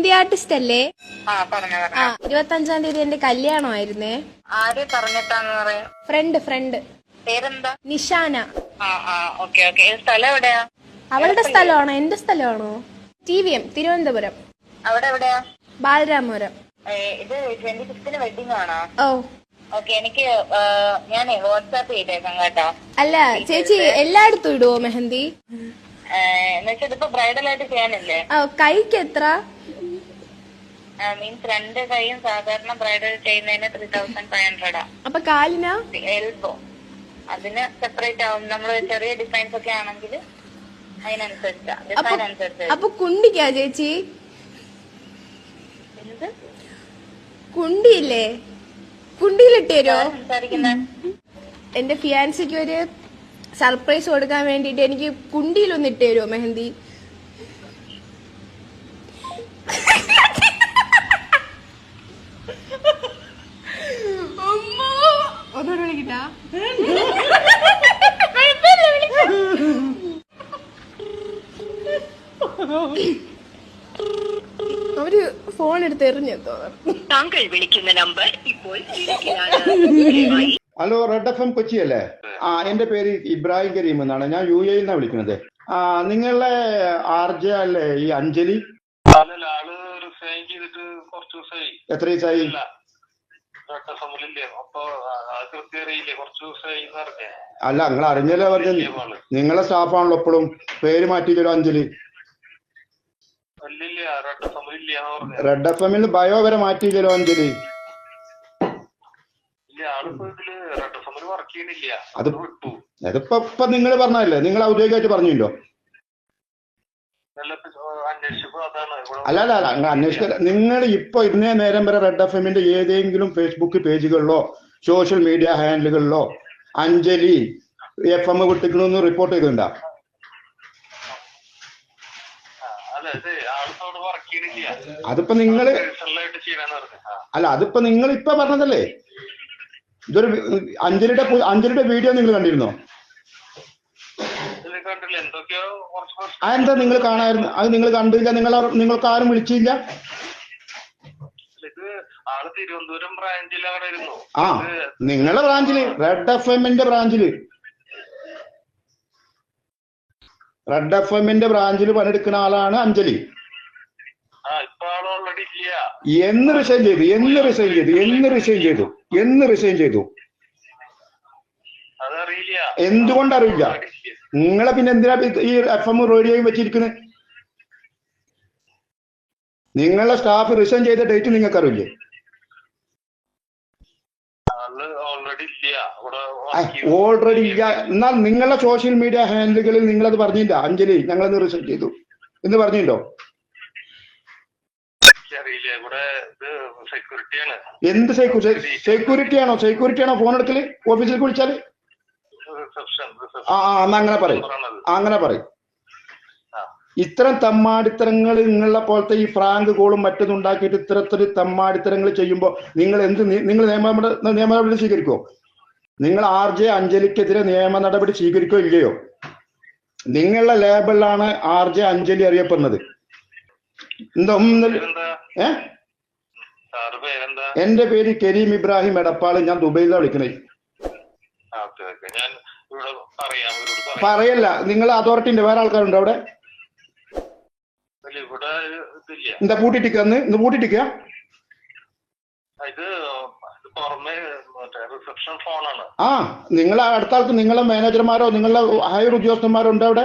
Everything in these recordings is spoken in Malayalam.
മെഹന്തി ആർട്ടിസ്റ്റ് അല്ലേ? ആ ഇരുപത്തി അഞ്ചാം തീയതി എന്റെ കല്യാണമായിരുന്നേ ആര് പറഞ്ഞിട്ടാന്ന് പറയാ? ഫ്രണ്ട് ഫ്രണ്ട് പേരെന്താ? നിഷാന. Okay okay. സ്ഥലം എവിടെയാ? അവളുടെ സ്ഥലമാണോ? എന്റെ സ്ഥലമാണോ? T V M Thiruvananthapuram. അവിടെ എവിടെയാ? ബാലരാമപുരം. ഇത് ട്വന്റി ഫിഫ്തിന് വെഡിങ് ആണോ? ഓ. ഓക്കെ എനിക്ക് ഞാൻ വാട്സാപ്പ് ചെയ്തേക്കാം കേട്ടോ. അല്ല ചേച്ചി എല്ലായിടത്തും ഇടുവോ മെഹന്തി? എന്നുവെച്ചാൽ ഇതിപ്പോ ബ്രൈഡൽ ആയിട്ട് ചെയ്യാനല്ലേ? കൈക്ക് എത്ര? മീൻസ് രണ്ട് കൈയും സാധാരണ ബ്രൈഡൽ ചെയ്യുന്നതിന് ത്രീ തൗസൻഡ് ഫൈവ് ഹൺഡ്രഡാ അപ്പൊ കാലിന്? എൽബോ അതിന് സെപ്പറേറ്റ് ആവും. നമ്മൾ ചെറിയ ഡിസൈൻസ് ഒക്കെ ആണെങ്കിൽ അതിനനുസരിച്ചാ. ഡിസൈൻ അനുസരിച്ച്. അപ്പൊ കുണ്ടിക്കാ ചേച്ചി? എന്ത്? കുണ്ടിയില്ലേ? കുണ്ടിയിലിട്ട് തരുമോ എന്റെ ഫിയാൻസിക്ക് ഒരു സർപ്രൈസ് കൊടുക്കാൻ വേണ്ടിട്ട് എനിക്ക് കുണ്ടിയിലൊന്ന് ഇട്ട് തരുമോ മെഹന്തി? അവർ ഫോൺ എടുത്ത് എറിഞ്ഞു താങ്കൾ വിളിക്കുന്ന നമ്പർ ഇപ്പോൾ തിരക്കിലാണ് hello Red F M Kochi അല്ലേ ആ എന്റെ പേര് ഇബ്രാഹിം കരീം എന്നാണ്. ഞാൻ യു എയിൽ നിന്നാണ് വിളിക്കുന്നത്. ആ നിങ്ങളെ ആർ ജെ അല്ലേ ഈ അഞ്ജലി? എത്ര ദിവസമായി അല്ല നിങ്ങൾ അറിഞ്ഞല്ലോ പറഞ്ഞത്? നിങ്ങളെ സ്റ്റാഫാണല്ലോ എപ്പോഴും പേര് മാറ്റിയില്ലല്ലോ അഞ്ജലി. റെഡ് എഫ് എമ്മിൽ ബയോ വരെ മാറ്റിയില്ലല്ലോ അഞ്ജലി. അതിപ്പോ ഇപ്പൊ നിങ്ങൾ പറഞ്ഞല്ലേ നിങ്ങൾ ഔദ്യോഗികമായിട്ട് പറഞ്ഞില്ലോ. അല്ല അല്ല അല്ല അന്വേഷിക്കല്ല നിങ്ങൾ ഇപ്പൊ ഇന്നേ നേരം വരെ റെഡ് എഫ് എമ്മിന്റെ ഏതെങ്കിലും ഫേസ്ബുക്ക് പേജുകളിലോ സോഷ്യൽ മീഡിയ ഹാൻഡിലുകളിലോ അഞ്ജലി എഫ് എം വിട്ടിക്കണമെന്ന് റിപ്പോർട്ട് ചെയ്തിട്ടുണ്ടോ? അതിപ്പോ നിങ്ങൾ അല്ല അതിപ്പോ നിങ്ങൾ ഇപ്പൊ പറഞ്ഞതല്ലേ? ഇതൊരു അഞ്ജലിയുടെ അഞ്ജലിയുടെ വീഡിയോ നിങ്ങൾ കണ്ടിരുന്നോ ഇത് കണ്ടില്ല എന്തൊക്കെയോ കുറച്ച് പ്രശ്നം അതെന്താ നിങ്ങൾ കാണായിരുന്നു? അത് നിങ്ങൾ കണ്ടില്ല. നിങ്ങൾ നിങ്ങൾക്ക് ആരും വിളിച്ചില്ല? തിരുവനന്തപുരം ബ്രാഞ്ചിൽ അവിടെ ഇരുന്നു. ആ നിങ്ങളെ ബ്രാഞ്ചിൽ. റെഡ് എഫ് എമ്മിന്റെ ബ്രാഞ്ചിൽ. റെഡ് എഫ് എമ്മിന്റെ ബ്രാഞ്ചിൽ പണിയെടുക്കുന്ന ആളാണ് അഞ്ജലി. എന്ന് റിസൈൻ ചെയ്തു. എന്ന് റിസൈൻ ചെയ്തു. എന്ന് റിസൈൻ ചെയ്തു. എന്ന് റിസൈൻ ചെയ്തു. എന്തുകൊണ്ട് അറിയില്ല നിങ്ങളെ പിന്നെ എന്തിനാ ഈ എഫ് എം റേഡിയോയും വെച്ചിരിക്കുന്നത് നിങ്ങളെ സ്റ്റാഫ് റിസൈൻ ചെയ്ത ഡേറ്റ് നിങ്ങൾക്ക് അറിയില്ലേ ഓൾറെഡി ഇല്ല. എന്നാൽ നിങ്ങളുടെ സോഷ്യൽ മീഡിയ ഹാൻഡിലുകളിൽ നിങ്ങളത് പറഞ്ഞില്ല. അഞ്ജലി ഞങ്ങളത് റിസൈൻ ചെയ്തു. എന്ന് സെക്യൂരിറ്റിയാണ് എന്ത് സെക്യൂരിറ്റി സെക്യൂരിറ്റി ആണോ? സെക്യൂരിറ്റി ആണോ ഫോൺ എടുക്കൽ? ഓഫീസിൽ വിളിച്ചാൽ ആ എന്നാ അങ്ങനെ പറയും. അങ്ങനെ പറയും. ഇത്തരം തമ്മാടിത്തരങ്ങൾ നിങ്ങളെ പോലത്തെ ഈ ഫ്രാങ്ക് കോളും മറ്റൊന്നും ഉണ്ടാക്കിയിട്ട് ഇത്തരത്തിൽ തമ്മാടിത്തരങ്ങൾ ചെയ്യുമ്പോൾ നിങ്ങൾ എന്ത് നിങ്ങൾ നിയമ നിയമ നടപടി സ്വീകരിക്കുമോ നിങ്ങൾ ആർ ജെ അഞ്ജലിക്കെതിരെ നിയമ നടപടി സ്വീകരിക്കോ ഇല്ലയോ? നിങ്ങളുടെ ലേബിളിലാണ് ആർ ജെ അഞ്ജലി അറിയപ്പെടുന്നത്. എന്താ ഏ? എന്റെ പേര് കരീം ഇബ്രാഹിം എടപ്പാൾ ഞാൻ ദുബൈയിലാണ് വിളിക്കുന്നത് ഇവിടെ പറയാം. പറയല്ല നിങ്ങൾ അതോറിറ്റിന്റെ വേറെ ആൾക്കാരുണ്ടോ അവിടെ? അല്ല, ഇവിടെ ഇതില്ല. എന്താ പൂട്ടിട്ടിക്ക ഇന്ന് പൂട്ടിട്ടിക്ക ഇത് പുറമെ റിസപ്ഷൻ ഫോണാണ്. ആ നിങ്ങൾ അടുത്ത ആൾക്ക് നിങ്ങളെ മാനേജർമാരോ നിങ്ങളുടെ ഹയർ ഉദ്യോഗസ്ഥന്മാരോ ഉണ്ടോ അവിടെ?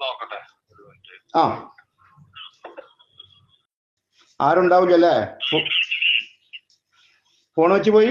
നോക്കട്ടെ. ആ. ആരുണ്ടാവില്ലല്ലേ ഫോൺ വെച്ച് പോയി.